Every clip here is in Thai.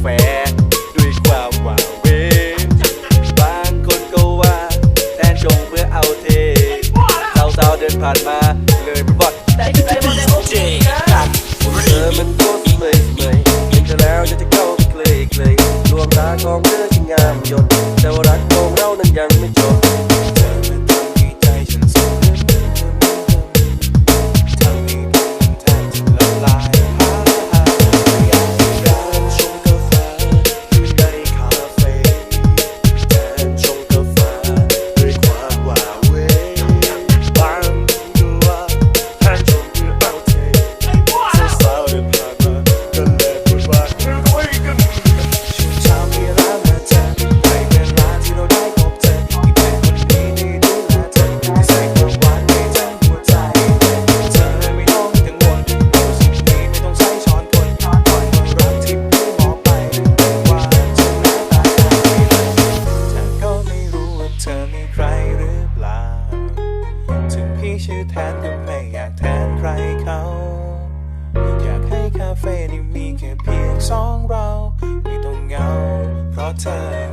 แฟ ด้วยความหวาเวทบางคนก็ว่าแตนชงเพื่อเอาเทสาวๆเดินผ่านมาเลยบอดแต่ที่ใจมัโอเคกันเธอมันโคตมย์เมย์เห็นเธอแล้วอยากจะเข้าไปคลยเลยดวงตาของเธอที่งามยนแต่ว่ารักโชื่อแทนก็ไม่อยากแทนใครเขา อยากให้คาเฟ่นี้มีแค่เพียงสองเรา ไม่ต้องเหงา เพราะเธอ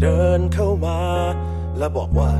เดินเข้ามา แล้วบอกว่า